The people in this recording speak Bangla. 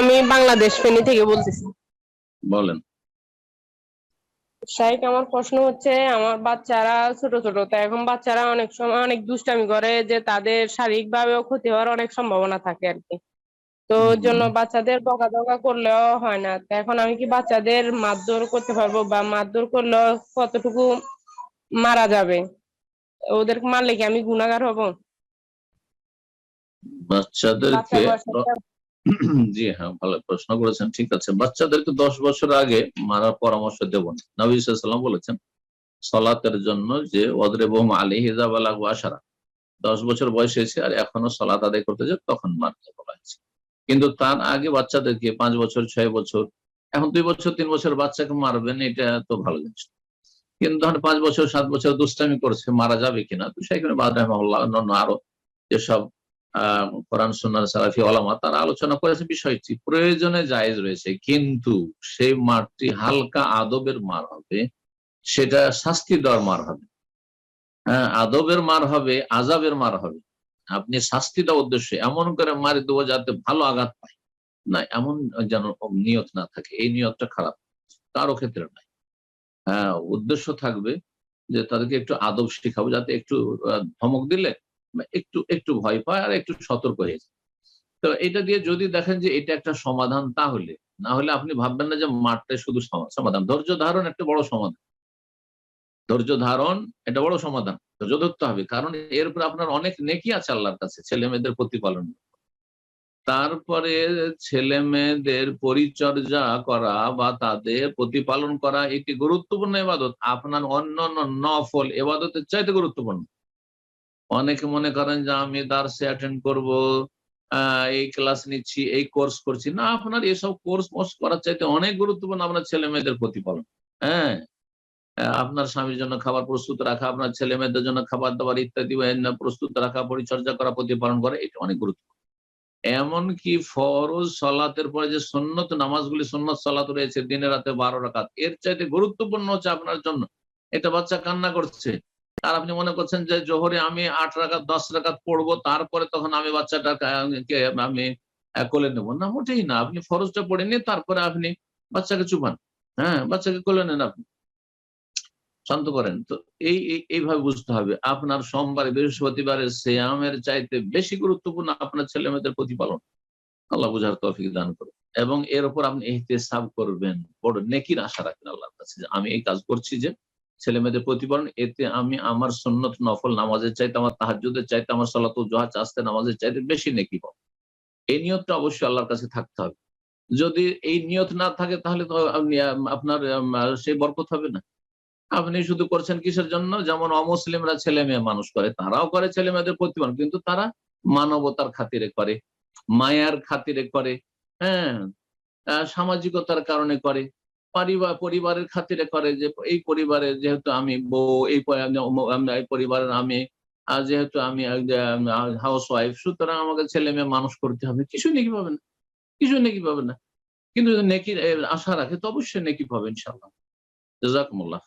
আমি বাংলাদেশ ফেনী থেকে বলতেছি। বলেন। শাইখ আমার প্রশ্ন হচ্ছে আমার বাচ্চারা ছোট ছোট তো এখন বাচ্চারা অনেক সময় অনেক দুষ্টামি করে যে তাদের শারীরিক ভাবেও ক্ষতি হওয়ার অনেক সম্ভাবনা থাকে আর কি। তো জন্য বাচ্চাদের বকা বকাঝকা করলেও হয় না। তো এখন আমি কি বাচ্চাদের মারধর করতে পারব বা মারধর করলেও কতটুকু মারা যাবে? ওদের মারলে কি আমি গুণাগার হব? বাচ্চাদেরকে জি হ্যাঁ ভালো প্রশ্ন করেছেন ঠিক আছে। বাচ্চাদেরকে দশ বছর আগে মারার পরামর্শ দেব না। নবী সাল্লাম বলেছেন সলাতের জন্য যে ওদরেবহম আলী হিজাব আসারা দশ বছর বয়স হয়েছে আর এখনও সলাত আদায় করতে যায় তখন মারতে বলা হয়েছে। কিন্তু তার আগে বাচ্চাদেরকে পাঁচ বছর ছয় বছর এখন দুই বছর তিন বছর বাচ্চাকে মারবেন এটা তো ভালো জিনিস না। কিন্তু ধরেন পাঁচ বছর, সাত বছর দুষ্টামি করছে, মারা যাবে কিনা? তো সেখানে বাদ অন্যান্য আরও যেসব কোরআন সালাফি, ওলামা, তারা আলোচনা করেছে বিষয়টি। প্রয়োজনে জায়েজ রয়েছে, কিন্তু সেই মারটি হালকা আদবের মার হবে, সেটা শাস্তি দেওয়ার মার হবে। হ্যাঁ আদবের মার হবে আজাবের মার হবে। আপনি শাস্তি দেওয়ার উদ্দেশ্যে এমন করে মারি দেবো যাতে ভালো আঘাত পায়। না, এমন যেন নিয়ত না থাকে, এই নিয়তটা খারাপ কারও ক্ষেত্রে নাই। উদ্দেশ্য থাকবে যে তাদেরকে একটু আদব শেখাবো, যাতে একটু ধমক দিলে একটু একটু ভয় পায় আর একটু সতর্ক হয়ে তো এটা দিয়ে যদি দেখেন যে এটা একটা সমাধান, তাহলে না হলে আপনি ভাববেন না যে মাঠটা শুধু সমাধান। ধৈর্য ধারণ একটা বড় সমাধান। ধৈর্য ধারণ এটা বড় সমাধান। ধৈর্য ধরতে হবে। কারণ এর উপর আপনার অনেক নেকি আছে আল্লাহর কাছে ছেলে মেয়েদের প্রতিপালন। তারপরে ছেলে মেয়েদের পরিচর্যা করা বা তাদের প্রতিপালন করা একটি গুরুত্বপূর্ণ এবাদত আপনার অন্য নফল এবাদতের চাইতে গুরুত্বপূর্ণ। অনেকে মনে করেন যে আমি দার্সে অ্যাটেন্ড করব এই ক্লাস নিচ্ছি, এই কোর্স করছি। না, আপনার এসব কোর্স মোর্স করার চাইতে অনেক গুরুত্বপূর্ণ আপনার ছেলে মেয়েদের প্রতিপালন। হ্যাঁ? আপনার স্বামীর জন্য খাবার প্রস্তুত রাখা, আপনার ছেলে মেয়েদের জন্য খাবার দাবার ইত্যাদি প্রস্তুত রাখা, পরিচর্যা করা, প্রতিপালন করা, এটা অনেক গুরুত্বপূর্ণ। এমনকি ফরজ সলাতের পরে যে সন্ন্যত নামাজগুলি সন্ন্যত সলাত রয়েছে দিনে রাতে বারো রাকাত, এর চাইতে গুরুত্বপূর্ণ হচ্ছে আপনার জন্য। এটা বাচ্চা কান্না করছে। আর আপনি মনে করছেন যে জোহরে আমি আট রাকাত, দশ রাকাত পড়ব, তারপরে তখন আমি বাচ্চাটাকে আমি কোলে নেব। না, মোটেই না। আপনি ফরজটা পড়ে নিয়ে তারপরে আপনি বাচ্চাকে চুপান। হ্যাঁ বাচ্চাকে কোলে নেন আপনি। শান্ত করেন। তো এই, এই- এইভাবে বুঝতে হবে, আপনার সোমবার বৃহস্পতিবারের শ্যামের চাইতে বেশি গুরুত্বপূর্ণ আপনার ছেলে মেয়েদের প্রতিপালন। আল্লাহ বুঝার তৌফিক দান করুন। এবং এর উপর আপনি এহতেসাব করবেন। বড় নেকির আশা রাখেন আল্লাহর কাছে আমি এই কাজ করছি যে ছেলে মেয়েদের প্রতিপালন, এতে আমি আমার সন্ন্যত নফল নামাজের চাইতে, আমার তাহাজুদের চাইতে, আমার সলাত জোহা, চাস্তে নামাজের চাইতে বেশি নেকি পাবো। এই নিয়তটা অবশ্যই আল্লাহর কাছে থাকতে হবে। যদি এই নিয়ত না থাকে, তাহলে তো আপনি, আপনার সেই বরকত হবে না। আপনি শুধু করছেন কিসের জন্য? যেমন অমুসলিমরা ছেলে মেয়ে মানুষ করে তারাও করে ছেলে মেয়েদের প্রতিপালন কিন্তু তারা মানবতার খাতিরে করে মায়ার খাতিরে করে হ্যাঁ সামাজিকতার কারণে করে পরিবার পরিবারের খাতিরে করে যে এই পরিবারে যেহেতু আমি বউ এই পরিবারের আমি আহ, যেহেতু আমি হাউস ওয়াইফ সুতরাং আমাকে ছেলে মেয়ে মানুষ করতে হবে। কিছু নেকি পাবে না কিছু নেকি পাবে না। কিন্তু যদি নেকির আশা রাখে তো অবশ্যই নেকি পাবে ইনশাল্লাহ জাজাকুমুল্লাহ